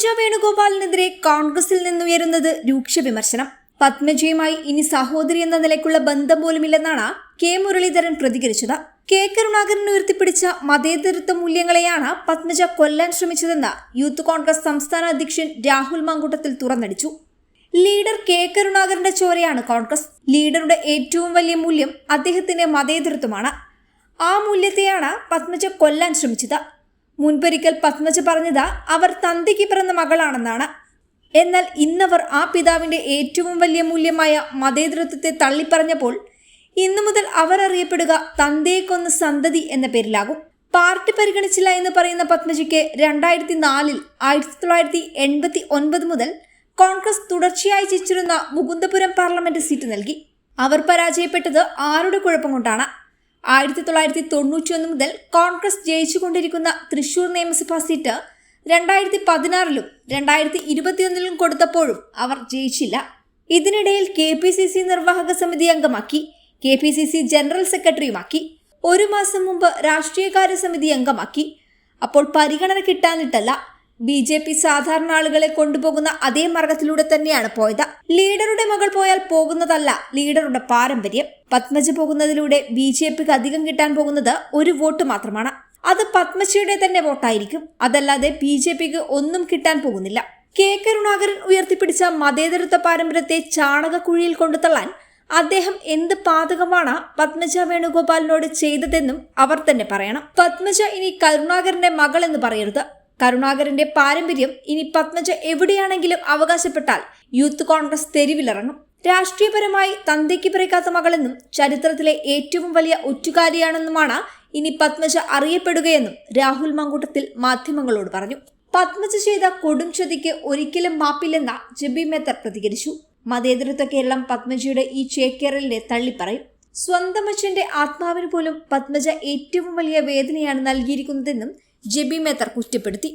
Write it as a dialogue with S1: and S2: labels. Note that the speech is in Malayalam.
S1: പത്മജ വേണുഗോപാലിനെതിരെ കോൺഗ്രസിൽ നിന്നുയരുന്നത് രൂക്ഷ വിമർശനം. പത്മജയുമായി ഇനി സഹോദരി എന്ന നിലയ്ക്കുള്ള ബന്ധം പോലുമില്ലെന്നാണ് കെ മുരളീധരൻ പ്രതികരിച്ചത്. കെ കരുണാകരൻ ഉയർത്തിപ്പിടിച്ച മതേതരത്വ മൂല്യങ്ങളെയാണ് പത്മജ കൊല്ലാൻ ശ്രമിച്ചതെന്ന് യൂത്ത് കോൺഗ്രസ് സംസ്ഥാന അധ്യക്ഷൻ രാഹുൽ മാങ്കൂട്ടത്തിൽ തുറന്നടിച്ചു. ലീഡർ കെ കരുണാകരന്റെ ചോരയാണ് കോൺഗ്രസ്. ലീഡറുടെ ഏറ്റവും വലിയ മൂല്യം അദ്ദേഹത്തിന്റെ മതേതരത്വമാണ്. ആ മൂല്യത്തെയാണ് പത്മജ കൊല്ലാൻ ശ്രമിച്ചത്. മുൻപൊരിക്കൽ പത്മജ പറഞ്ഞത് അവർ തന്തയ്ക്ക് പിറന്ന മകളാണെന്നാണ്. എന്നാൽ ഇന്നവർ ആ പിതാവിന്റെ ഏറ്റവും വലിയ മൂല്യമായ മതേതൃത്വത്തെ തള്ളിപ്പറഞ്ഞപ്പോൾ ഇന്നു മുതൽ അവർ അറിയപ്പെടുക തന്തയെ സന്തതി എന്ന പേരിലാകും. പാർട്ടി പരിഗണിച്ചില്ല എന്ന് പറയുന്ന പത്മജിക്ക് രണ്ടായിരത്തി നാലിൽ ആയിരത്തി തൊള്ളായിരത്തി എൺപത്തി ഒൻപത് മുതൽ കോൺഗ്രസ് തുടർച്ചയായി ചിച്ചിരുന്ന മുകുന്ദപുരം പാർലമെന്റ് സീറ്റ് നൽകി. അവർ പരാജയപ്പെട്ടത് ആരുടെ കുഴപ്പം കൊണ്ടാണ്? ആയിരത്തി തൊള്ളായിരത്തി തൊണ്ണൂറ്റി ഒന്ന് മുതൽ കോൺഗ്രസ് ജയിച്ചുകൊണ്ടിരിക്കുന്ന തൃശൂർ നിയമസഭാ സീറ്റ് രണ്ടായിരത്തി പതിനാറിലും രണ്ടായിരത്തി ഇരുപത്തിയൊന്നിലും കൊടുത്തപ്പോഴും അവർ ജയിച്ചില്ല. ഇതിനിടയിൽ കെ പി സി സി നിർവാഹക സമിതി അംഗമാക്കി K P C C general സെക്രട്ടറിയുമാക്കി ഒരു മാസം മുമ്പ് രാഷ്ട്രീയകാര്യ സമിതി അംഗമാക്കി. അപ്പോൾ പരിഗണന കിട്ടാനിട്ടല്ല ബി ജെ പി സാധാരണ ആളുകളെ കൊണ്ടുപോകുന്ന അതേ മാർഗത്തിലൂടെ തന്നെയാണ് പോയത്. ലീഡറുടെ മകൾ പോയാൽ പോകുന്നതല്ല ലീഡറുടെ പാരമ്പര്യം. പത്മജ പോകുന്നതിലൂടെ ബി ജെ പിക്ക് അധികം കിട്ടാൻ പോകുന്നത് ഒരു വോട്ട് മാത്രമാണ്. അത് പത്മജയുടെ തന്നെ വോട്ടായിരിക്കും. അതല്ലാതെ ബി ജെ പിക്ക് ഒന്നും കിട്ടാൻ പോകുന്നില്ല. കെ കരുണാകരൻ ഉയർത്തിപ്പിടിച്ച മതേതരത്വ പാരമ്പര്യത്തെ ചാണകക്കുഴിയിൽ കൊണ്ടുതള്ളാൻ അദ്ദേഹം എന്ത് പാതകമാണ് പത്മജ വേണുഗോപാലിനോട് ചെയ്തതെന്നും അവർ തന്നെ പറയണം. പത്മജ ഇനി കരുണാകരന്റെ മകൾ എന്ന് പറയരുത്. കരുണാകരന്റെ പാരമ്പര്യം ഇനി പത്മജ എവിടെയാണെങ്കിലും അവകാശപ്പെട്ടാൽ യൂത്ത് കോൺഗ്രസ് തെരുവിലിറങ്ങും. രാഷ്ട്രീയപരമായി തന്തയ്ക്ക് പിറക്കാത്ത മകളെന്നും ചരിത്രത്തിലെ ഏറ്റവും വലിയ ഒറ്റുകാരിയാണെന്നുമാണ് ഇനി പത്മജ അറിയപ്പെടുകയെന്നും രാഹുൽ മങ്കൂട്ടത്തിൽ മാധ്യമങ്ങളോട് പറഞ്ഞു. പത്മജ ചെയ്ത കൊടും ചതിക്ക് ഒരിക്കലും മാപ്പില്ലെന്ന ജബി മേത്തർ പ്രതികരിച്ചു. മതേതരത്വ കേരളം പത്മജയുടെ ഈ ചേക്കേറലിനെ തള്ളിപ്പറയും. സ്വന്തം അച്ഛന്റെ ആത്മാവിന് പോലും പത്മജ ഏറ്റവും വലിയ വേദനയാണ് നൽകിയിരിക്കുന്നതെന്നും ജെബി മേത്തർ കുറ്റപ്പെടുത്തി